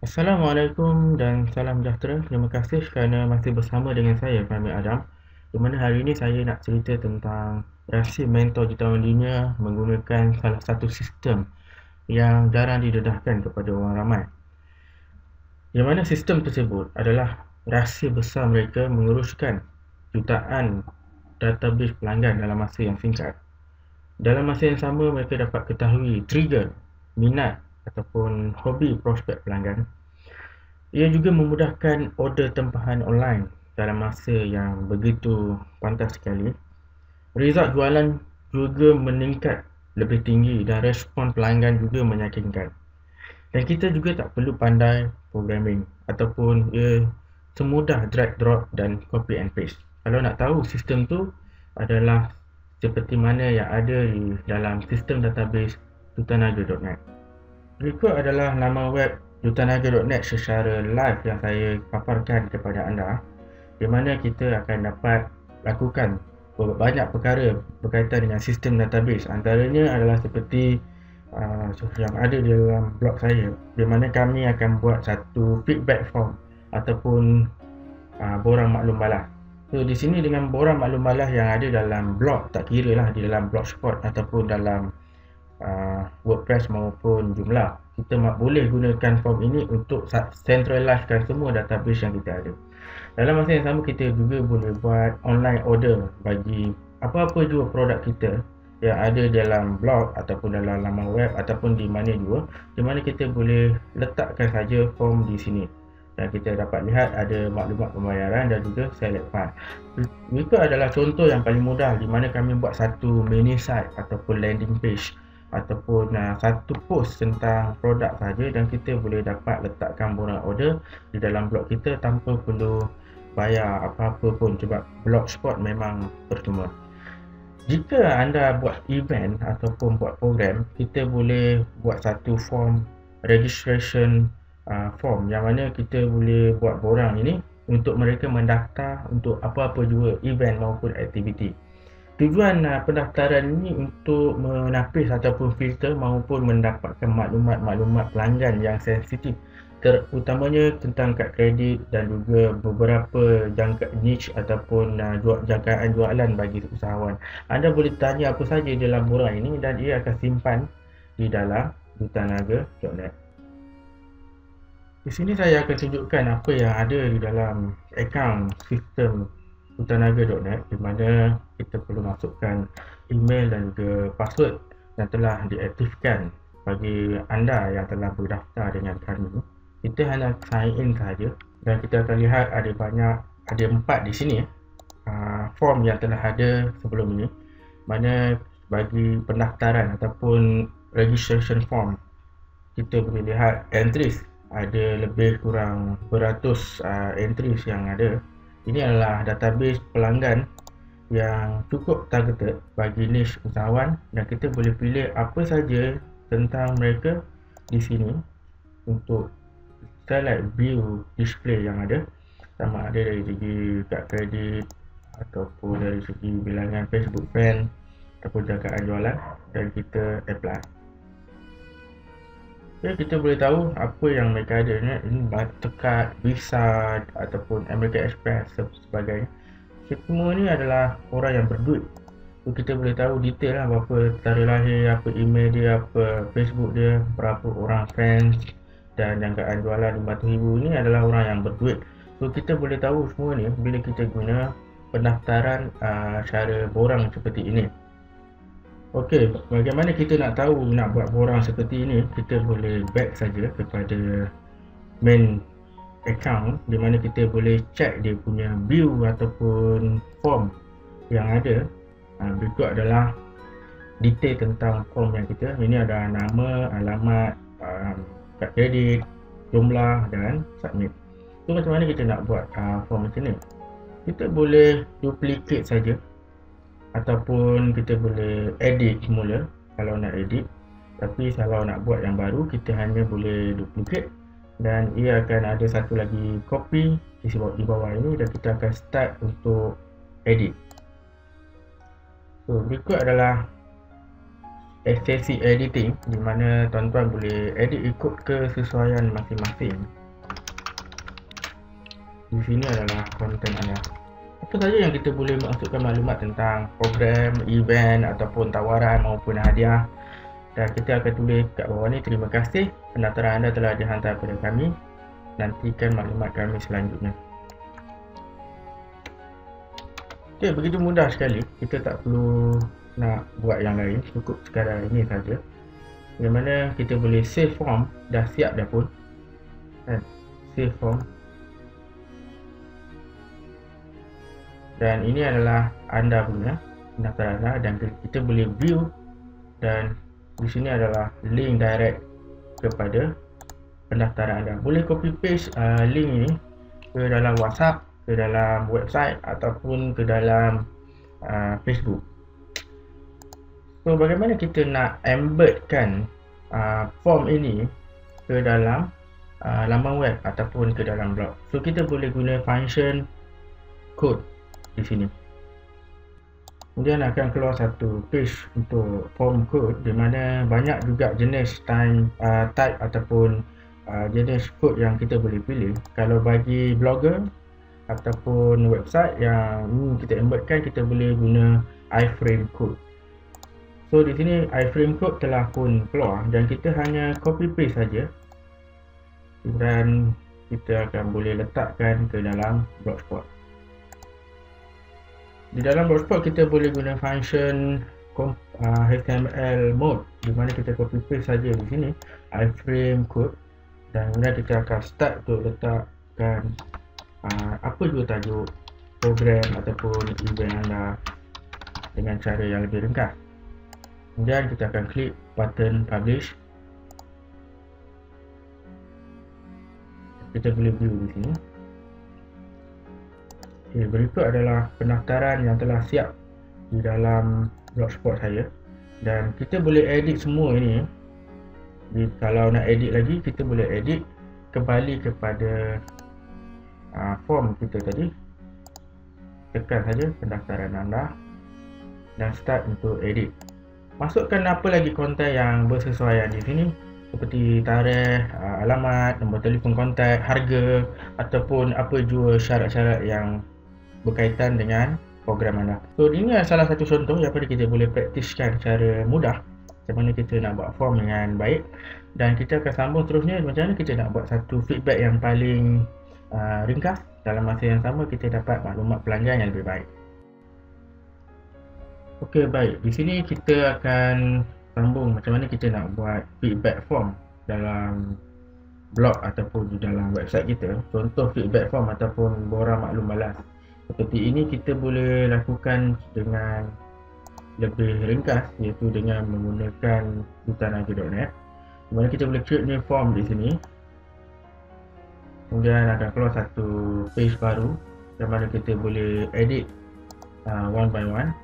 Assalamualaikum dan salam sejahtera. Terima kasih kerana masih bersama dengan saya, Fahmi Adam. Di mana hari ini saya nak cerita tentang rahsia mentor jutawan dunia menggunakan salah satu sistem yang jarang didedahkan kepada orang ramai. Yang mana sistem tersebut adalah rahsia besar mereka menguruskan jutaan database pelanggan dalam masa yang singkat. Dalam masa yang sama mereka dapat ketahui trigger, minat ataupun hobi prospek pelanggan ia juga memudahkan order tempahan online dalam masa yang begitu pantas sekali. Result jualan juga meningkat lebih tinggi dan respon pelanggan juga meyakinkan. Dan kita juga tak perlu pandai programming ataupun ia semudah drag drop dan copy and paste. Kalau nak tahu sistem tu adalah seperti mana yang ada di dalam sistem database tutanaga.net. Berikut adalah nama web jutanaga.net secara live yang saya paparkan kepada anda di mana kita akan dapat lakukan banyak perkara berkaitan dengan sistem database. Antaranya adalah seperti uh, yang ada di dalam blog saya di mana kami akan buat satu feedback form ataupun uh, borang maklum balas so di sini dengan borang maklum balas yang ada dalam blog tak kira lah di dalam blogspot ataupun dalam uh, wordpress maupun jumlah kita boleh gunakan form ini untuk centralizekan semua database yang kita ada. Dalam masa yang sama kita juga boleh buat online order bagi apa-apa juga produk kita yang ada dalam blog ataupun dalam laman web ataupun di mana juga di mana kita boleh letakkan saja form di sini. Dan kita dapat lihat ada maklumat pembayaran dan juga select file itu adalah contoh yang paling mudah di mana kami buat satu mini site ataupun landing page ataupun uh, satu post tentang produk saja dan kita boleh dapat letakkan borang order di dalam blog kita tanpa perlu bayar apa-apa pun sebab blogspot memang percuma jika anda buat event ataupun buat program kita boleh buat satu form registration uh, form yang mana kita boleh buat borang ini untuk mereka mendaftar untuk apa-apa juga event maupun aktiviti Tujuan uh, pendaftaran ini untuk menapis ataupun filter maupun mendapatkan maklumat-maklumat pelanggan yang sensitif terutamanya tentang kad kredit dan juga beberapa jangka niche ataupun uh, jual, jangkaan jualan bagi usahawan. Anda boleh tanya apa saja dalam borang ini dan ia akan simpan di dalam dutanaga.net. Di sini saya akan tunjukkan apa yang ada di dalam akaun sistem utanaga.net di mana kita perlu masukkan email dan juga password yang telah diaktifkan bagi anda yang telah berdaftar dengan kami. Kita hanya sign in saja dan kita akan lihat ada banyak ada empat di sini uh, form yang telah ada sebelum ini. Mana bagi pendaftaran ataupun registration form kita boleh lihat entries. Ada lebih kurang beratus uh, entries yang ada ini adalah database pelanggan yang cukup targeted bagi niche usahawan dan kita boleh pilih apa saja tentang mereka di sini untuk select view display yang ada. Sama ada dari segi kad kredit ataupun dari segi bilangan Facebook fan ataupun jangkaan jualan dan kita apply Ya, kita boleh tahu apa yang mereka ada ni. Ini Mastercard, Visa ataupun American Express dan sebagainya. Semua ni adalah orang yang berduit. So, kita boleh tahu detail lah berapa tarikh lahir, apa email dia, apa Facebook dia, berapa orang fans dan jangkaan jualan RM5,000 ni adalah orang yang berduit. So kita boleh tahu semua ni bila kita guna pendaftaran uh, cara borang seperti ini. Okey, bagaimana kita nak tahu nak buat borang seperti ini? Kita boleh back saja kepada main account di mana kita boleh check dia punya view ataupun form yang ada. Ha, berikut adalah detail tentang form yang kita. Ini ada nama, alamat, um, kad kredit, jumlah dan submit. So macam mana kita nak buat uh, form macam ni? Kita boleh duplicate saja ataupun kita boleh edit semula kalau nak edit. Tapi kalau nak buat yang baru kita hanya boleh duplicate. Dan ia akan ada satu lagi copy di bawah, di bawah ini dan kita akan start untuk edit. So berikut adalah sesi editing di mana tuan-tuan boleh edit ikut kesesuaian masing-masing. Di sini adalah konten anda apa saja yang kita boleh masukkan maklumat tentang program, event ataupun tawaran maupun hadiah. Dan kita akan tulis kat bawah ni terima kasih. Pendaftaran anda telah dihantar kepada kami. Nantikan maklumat kami selanjutnya. Ok begitu mudah sekali. Kita tak perlu nak buat yang lain. Cukup sekadar ini saja. Bagaimana kita boleh save form? Dah siap dah pun. Kan? Save form dan ini adalah anda punya pendaftaran anda dan kita boleh view dan di sini adalah link direct kepada pendaftaran anda. Boleh copy paste uh, link ini ke dalam whatsapp ke dalam website ataupun ke dalam uh, facebook. So bagaimana kita nak embedkan uh, form ini ke dalam uh, laman web ataupun ke dalam blog. So kita boleh guna function code di sini. Kemudian akan keluar satu page untuk form code di mana banyak juga jenis time, uh, type ataupun uh, jenis code yang kita boleh pilih. Kalau bagi blogger ataupun website yang kita embedkan kita boleh guna iframe code. So di sini iframe code telah pun keluar dan kita hanya copy paste saja dan kita akan boleh letakkan ke dalam blogspot. Di dalam blogspot kita boleh guna function HTML uh, mode di mana kita copy paste saja di sini iframe code dan kemudian kita akan start untuk letakkan uh, apa juga tajuk program ataupun event anda dengan cara yang lebih ringkas kemudian kita akan klik button publish. Kita boleh view di sini okay, berikut adalah pendaftaran yang telah siap di dalam blogspot saya. Dan kita boleh edit semua ini di, kalau nak edit lagi kita boleh edit kembali kepada uh, form kita tadi. Tekan saja pendaftaran anda dan start untuk edit. Masukkan apa lagi konten yang bersesuaian di sini? Seperti tarikh, uh, alamat, nombor telefon kontak, harga ataupun apa jua syarat-syarat yang berkaitan dengan program anda. So ini adalah salah satu contoh yang pada kita boleh praktiskan secara mudah macam mana kita nak buat form dengan baik dan kita akan sambung terusnya macam mana kita nak buat satu feedback yang paling uh, ringkas dalam masa yang sama kita dapat maklumat pelanggan yang lebih baik. Okey baik, di sini kita akan sambung macam mana kita nak buat feedback form dalam blog ataupun di dalam website kita. Contoh feedback form ataupun borang maklum balas. Seperti ini kita boleh lakukan dengan lebih ringkas iaitu dengan menggunakan butanaja.net. Di mana kita boleh create new form di sini. Kemudian akan keluar satu page baru di mana kita boleh edit uh, one by one.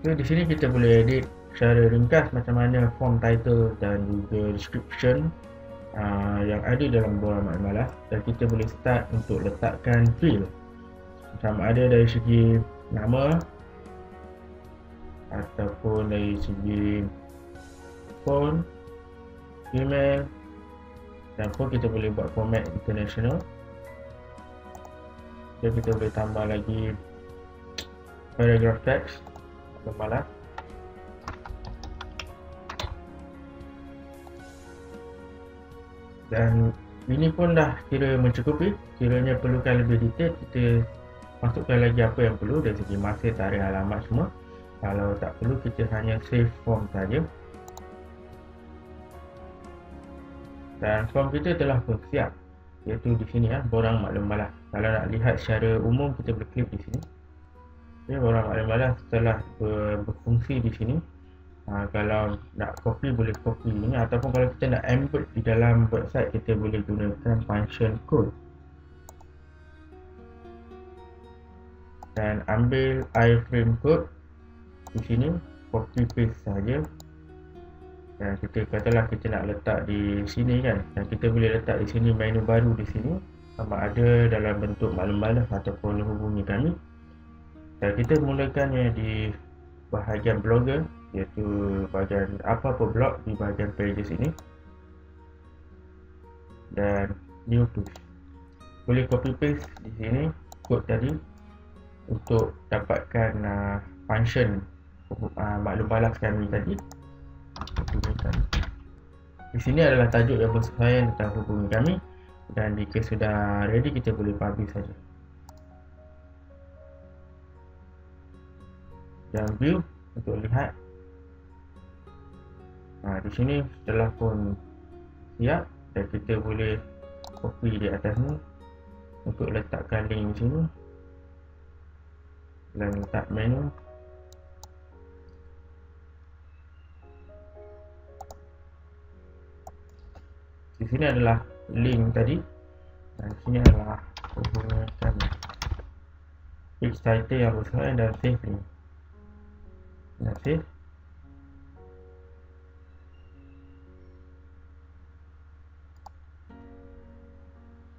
So di sini kita boleh edit secara ringkas macam mana form title dan juga description uh, yang ada dalam borang malas dan kita boleh start untuk letakkan field. Sama ada dari segi nama ataupun dari segi phone, email dan pun kita boleh buat format international. Dan kita boleh tambah lagi paragraph text Kepala Dan ini pun dah kira mencukupi. Kiranya perlukan lebih detail Kita masukkan lagi apa yang perlu Dari segi masa, tarikh, alamat semua. Kalau tak perlu kita hanya save form saja. Dan form kita telah pun siap Iaitu di sini ya, borang maklum balas Kalau nak lihat secara umum kita boleh klik di sini okay, orang maklum balas telah ber, berfungsi di sini. Ha, kalau nak copy boleh copy ini ataupun kalau kita nak embed di dalam website kita boleh gunakan function code. Dan ambil iframe code di sini copy paste saja. Dan kita katalah kita nak letak di sini kan. Dan kita boleh letak di sini menu baru di sini. Sama ada dalam bentuk maklum balas ataupun hubungi kami dan kita mulakannya di bahagian blogger iaitu bahagian apa-apa blog di bahagian pages ini. Dan new tools boleh copy paste di sini kod tadi untuk dapatkan uh, function uh, maklum balas kami tadi. Di sini adalah tajuk yang bersesuaian tentang hubungi kami. Dan jika sudah ready kita boleh publish saja. Dan view untuk lihat. Nah, di sini setelah pun siap dan kita boleh copy di atas ni untuk letakkan link di sini. Dan letak menu. Di sini adalah link tadi. Dan di sini adalah hubungan kami. Page title yang bersesuaian dan save link save?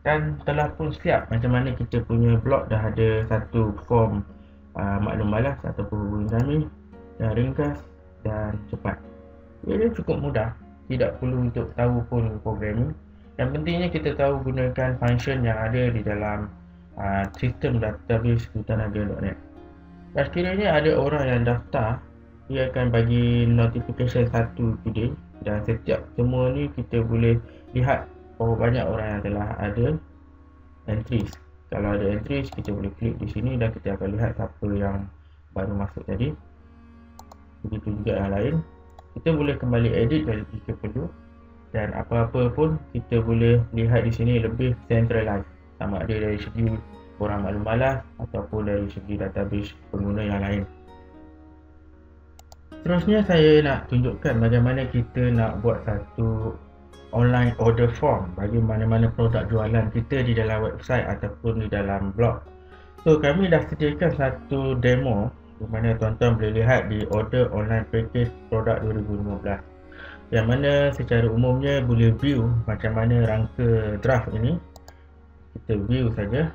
Dan telah pun siap macam mana kita punya blog. Dah ada satu form uh, maklum balas ataupun hubungi kami. Dan ringkas dan cepat. Ia cukup mudah. Tidak perlu untuk tahu pun programming. Yang pentingnya kita tahu gunakan function yang ada di dalam uh, sistem database Gutanaga.net dan sekiranya ada orang yang daftar dia akan bagi notification satu today. Dan setiap semua ni kita boleh lihat berapa banyak orang yang telah ada entries. Kalau ada entries kita boleh klik di sini dan kita akan lihat siapa yang baru masuk tadi. Begitu juga yang lain. Kita boleh kembali edit dari jika perlu dan apa-apa pun kita boleh lihat di sini lebih centralized. Sama ada dari segi orang maklum balas ataupun dari segi database pengguna yang lain seterusnya saya nak tunjukkan bagaimana kita nak buat satu online order form bagi mana-mana produk jualan kita di dalam website ataupun di dalam blog. So kami dah sediakan satu demo di mana tuan-tuan boleh lihat di order online package produk 2015 yang mana secara umumnya boleh view macam mana rangka draft ini. Kita view saja.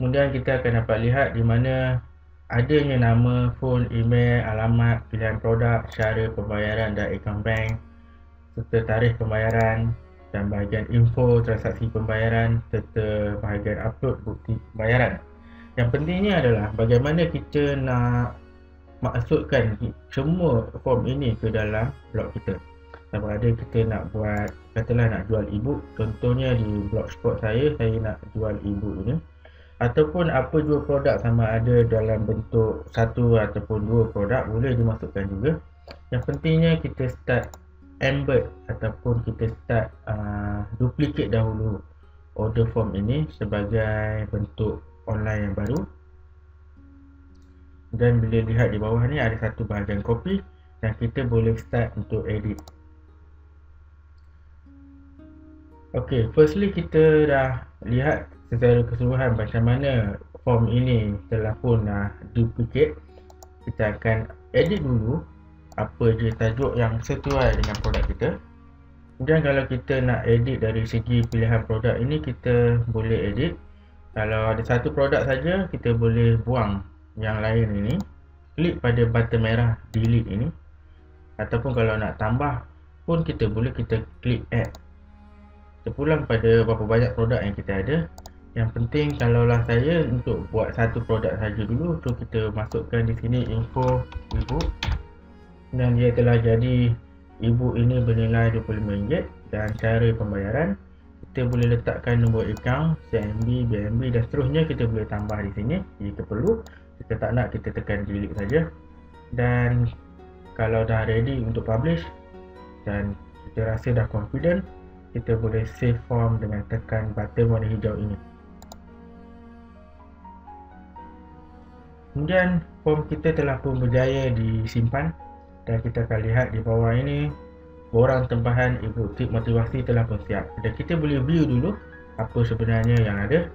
Kemudian kita akan dapat lihat di mana adanya nama, phone, email, alamat, pilihan produk, cara pembayaran dan account bank serta tarikh pembayaran dan bahagian info transaksi pembayaran serta bahagian upload bukti pembayaran. Yang pentingnya adalah bagaimana kita nak masukkan semua form ini ke dalam blog kita. Sama ada kita nak buat katalah nak jual ebook. Contohnya di blogspot saya saya nak jual ebook ini ataupun apa dua produk sama ada dalam bentuk satu ataupun dua produk boleh dimasukkan juga. Yang pentingnya kita start embed ataupun kita start uh, duplicate dahulu order form ini sebagai bentuk online yang baru. Dan bila lihat di bawah ni ada satu bahagian copy dan kita boleh start untuk edit. Ok firstly kita dah lihat secara keseluruhan macam mana form ini telah pun uh, duplicate kita akan edit dulu apa je tajuk yang sesuai dengan produk kita. Kemudian kalau kita nak edit dari segi pilihan produk ini kita boleh edit. Kalau ada satu produk saja kita boleh buang yang lain ini. Klik pada button merah delete ini. Ataupun kalau nak tambah pun kita boleh kita klik add. Terpulang pada berapa banyak produk yang kita ada yang penting kalaulah saya untuk buat satu produk saja dulu so kita masukkan di sini info ebook dan dia telah jadi ebook ini bernilai RM25 dan cara pembayaran kita boleh letakkan nombor account CNB, BNB dan seterusnya kita boleh tambah di sini jika perlu. Kita tak nak kita tekan delete saja. Dan kalau dah ready untuk publish dan kita rasa dah confident kita boleh save form dengan tekan button warna hijau ini kemudian form kita telah pun berjaya disimpan dan kita akan lihat di bawah ini borang tempahan ibu tip motivasi telah pun siap. Dan kita boleh view dulu apa sebenarnya yang ada.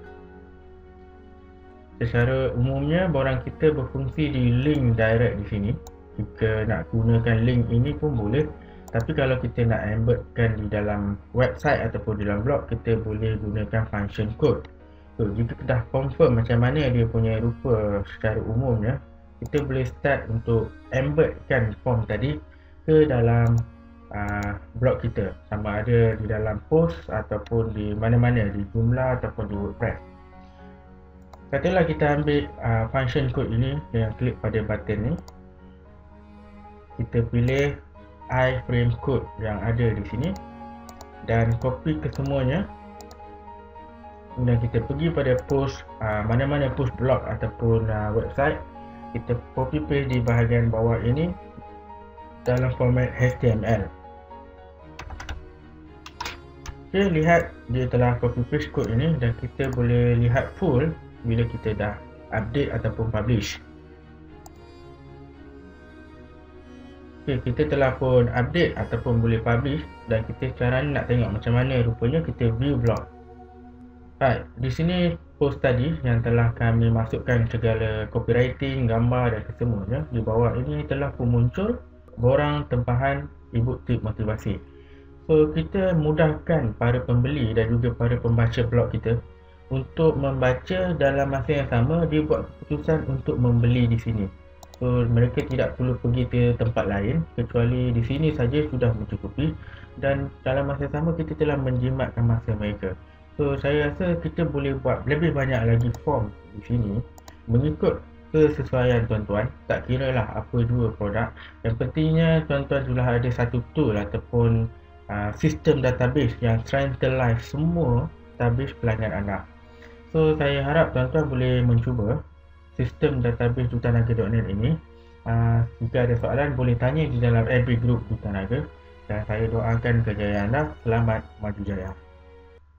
Secara umumnya borang kita berfungsi di link direct di sini. Jika nak gunakan link ini pun boleh. Tapi kalau kita nak embedkan di dalam website ataupun di dalam blog kita boleh gunakan function code so jika dah confirm macam mana dia punya rupa secara umumnya kita boleh start untuk embedkan form tadi ke dalam uh, blog kita. Sama ada di dalam post ataupun di mana-mana di Joomla ataupun di WordPress. Katalah kita ambil uh, function code ini dengan klik pada button ni. Kita pilih iframe code yang ada di sini dan copy ke semuanya kemudian kita pergi pada post uh, mana-mana post blog ataupun uh, website kita copy paste di bahagian bawah ini dalam format HTML ok lihat dia telah copy paste code ini dan kita boleh lihat full bila kita dah update ataupun publish Okay, kita telah pun update ataupun boleh publish dan kita sekarang nak tengok macam mana rupanya kita view blog. Right, di sini post tadi yang telah kami masukkan segala copywriting, gambar dan kesemuanya di bawah ini telah pun muncul borang tempahan ibu tip motivasi. So, kita mudahkan para pembeli dan juga para pembaca blog kita untuk membaca dalam masa yang sama dia buat keputusan untuk membeli di sini. So mereka tidak perlu pergi ke tempat lain kecuali di sini saja sudah mencukupi dan dalam masa sama kita telah menjimatkan masa mereka. So saya rasa kita boleh buat lebih banyak lagi form di sini. Mengikut kesesuaian tuan-tuan tak kira lah apa dua produk. Yang pentingnya tuan-tuan sudah ada satu tool ataupun uh, sistem database yang centralize semua database pelanggan anda. So saya harap tuan-tuan boleh mencuba sistem database dutanaga.net ini. Uh, jika ada soalan boleh tanya di dalam every group dutanaga. Dan saya doakan kejayaan anda. Selamat maju jaya